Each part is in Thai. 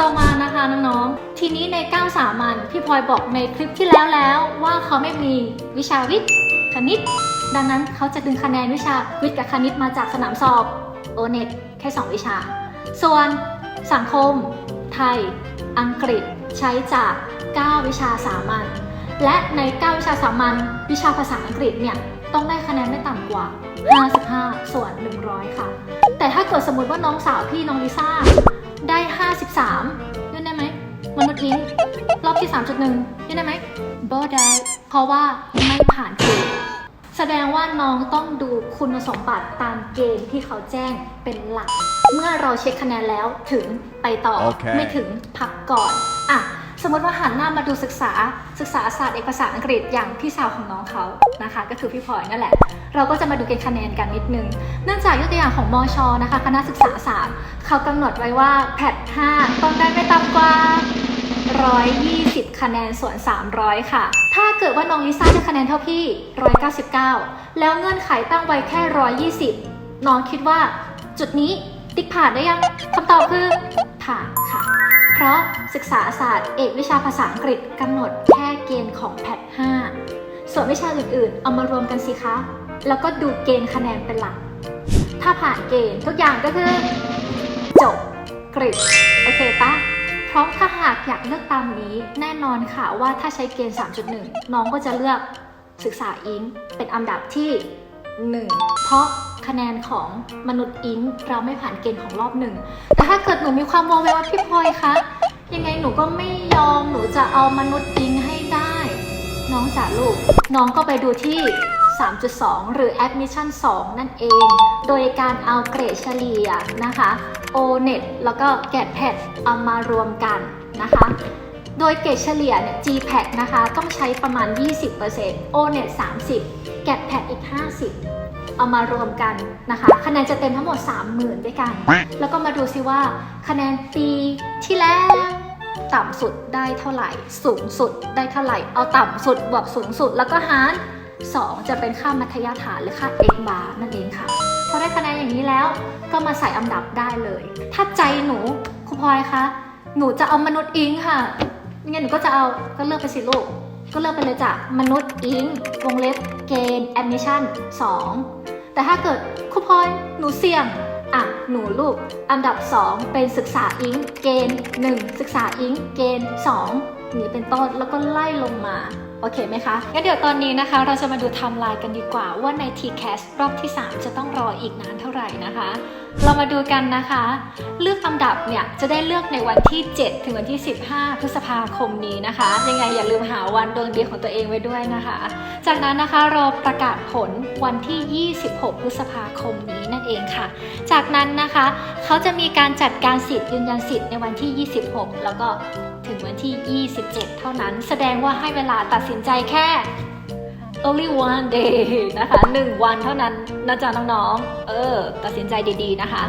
ต่อมานะคะน้องๆ ทีนี้ใน9สามัญพี่พลอยบอกในคลิปที่แล้วแล้วว่าเขาไม่มีวิชาวิทย์คณิต ดังนั้นเขาจะดึงคะแนนวิชาวิทย์กับคณิตมาจากสนามสอบโอเน็ตแค่ 2 วิชา ส่วนสังคม ไทย อังกฤษใช้จาก 9 วิชาสามัญและใน 9 วิชาสามัญวิชาภาษาอังกฤษเนี่ยต้องได้คะแนนไม่ต่ำกว่า 55 ส่วน 100 ค่ะ แต่ถ้าเกิดสมมติว่าน้องสาวพี่น้องลิซ่า ได้ 53ยื่นได้ไหมมนุษย์อิงรอบที่ 3.1ยื่นได้ไหมบ่ได้เพราะว่าไม่ผ่านเกณฑ์แสดงว่าน้องต้องดูคุณสมบัติตามเกณฑ์ที่เขาแจ้งเป็นหลัก เมื่อเราเช็คคะแนนแล้วถึงไปต่อโอเคไม่ถึงพักก่อนอะ สมมติว่าหันหน้ามาดูศึกษาศึกษาศาสตร์เอกภาษาอังกฤษอย่างพี่สาวของน้องเขานะคะ ก็คือพี่พลอยนั่นแหละ เราก็จะมาดูเกณฑ์คะแนนกันนิดนึง เนื่องจากยกตัวอย่างของมอชอนะคะคณะศึกษาศาสตร์เขากำหนดไว้ว่าแพท5ต้องได้ไม่ต่ำกว่า 120 คะแนนส่วน 300 ค่ะ ถ้าเกิดว่าน้องลิซ่าได้คะแนนเท่าพี่ 199 แล้วเงื่อนไขตั้งไว้แค่ 120 น้องคิดว่าจุดนี้ติ๊กผ่านได้ยังคำตอบคือผ่านค่ะ เพราะศึกษาศาสตร์เอกวิชาภาษาอังกฤษกำหนดแค่เกณฑ์ของแพท 5 ส่วนวิชาอื่นๆ เอามารวมกันสิคะ แล้วก็ดูเกณฑ์คะแนนเป็นหลัก ถ้าผ่านเกณฑ์ทุกอย่างก็คือ จบกริดโอเคปะเพราะถ้าหากอยากเลือกตามนี้ แน่นอนค่ะว่าถ้าใช้เกณฑ์ 3.1 น้องก็จะเลือกศึกษาอิงเป็นอันดับที่ 1 เพราะคะแนนของมนุษย์อิงเราไม่ผ่านเกณฑ์ของรอบหนึ่งแต่ถ้าเกิดหนูมีความโมเวว่าพี่พลอยคะยังไงหนูก็ไม่ยอมหนูจะเอามนุษย์อิงให้ได้ น้องจ๋าลูก น้องก็ไปดูที่ 3.2 หรือ admission 2 นั่นเอง โดยการเอาเกรดเฉลี่ยนะคะ O-net แล้วก็ GAT-PAT เอามารวมกันนะคะโดยเกรดเฉลี่ยเนี่ย GPAT นะคะ ต้องใช้ประมาณ 20% O-net 30 GAT-PAT อีก เอามารวมกันนะคะ คะแนนจะเต็มทั้งหมด 30,000 ด้วยกัน แล้วก็มาดูซิว่าคะแนนปีที่แล้วต่ำสุดได้เท่าไหร่ สูงสุดได้เท่าไหร่ เอาต่ำสุดบวกสูงสุด แล้วก็หาร 2 จะเป็นค่ามัธยฐานหรือค่า x bar นั่นเองค่ะ พอได้คะแนนอย่างนี้แล้วก็มาใส่อันดับได้เลย ถ้าใจหนูครูพลอยคะ หนูจะเอามนุษย์อิงค่ะ ยังไงหนูก็จะเอา ก็เลือกไปสิลูก ก็เลือกไปเลยจ้ะมนุษย์อิงวงเล็บเกณฑ์ admission 2แต่ถ้าเกิดครูพลอยหนูเสี่ยงอะหนูลูก อันดับ 2 เป็นศึกษาอิงเกณฑ์ 1 ศึกษาอิงเกณฑ์ 2 นี้เป็นต้นแล้วก็ไล่ลงมา โอเคไหมคะ งั้นเดี๋ยวตอนนี้นะคะ เราจะมาดูไทม์ไลน์กันดีกว่า ว่าใน TCAS รอบที่ 3 จะต้องรออีกนานเท่าไหร่นะคะ เรามาดูกันนะคะ เลือกลำดับเนี่ย จะได้เลือกในวันที่ 7 ถึงวันที่ 15 พฤษภาคมนี้นะคะ ยังไงอย่าลืมหาวันดวงดีของตัวเองไว้ด้วยนะคะ จากนั้นนะคะเราประกาศผลวันที่ 26 พฤษภาคมนี้นั่นเองค่ะ จากนั้นนะคะ เขาจะมีการจัดการสิทธิ์ยืนยันสิทธิ์ในวันที่ 26 แล้วก็ ถึงวันที่ 27 เท่านั้น แสดงว่าให้เวลาตัดสินใจแค่ only one day นะคะ 1 วันเท่านั้นนะจ๊ะน้องๆ เออ ตัดสินใจดีๆนะคะ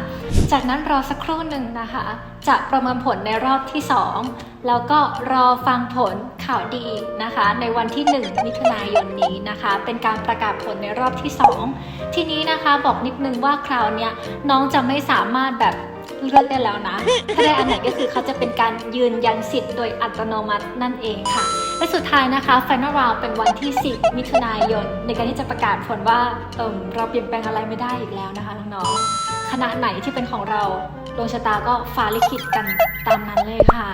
จากนั้นรอสักครู่หนึ่งนะคะ จะประเมินผลในรอบที่ 2 แล้วก็รอฟังผลข่าวดีนะคะ ในวันที่ 1 มิถุนายนนี้นะคะ เป็นการประกาศผลในรอบที่ 2 ทีนี้นะคะบอกนิดนึงว่าคราวเนี้ยน้องจะไม่สามารถแบบ เลือกได้แล้วนะ ถ้าได้อันไหนก็คือเขาจะเป็นการยืนยันสิทธิ์โดยอัตโนมัตินั่นเองค่ะ และสุดท้ายนะคะ Final Round เป็นวันที่ 10 มิถุนายน ในการที่จะประกาศผลว่าเอมเราเปลี่ยนแปลงอะไรไม่ได้อีกแล้วนะคะน้องๆคณะไหนที่เป็นของเราดวงชะตาก็ฟ้าลิขิตกันตามนั้นเลยค่ะ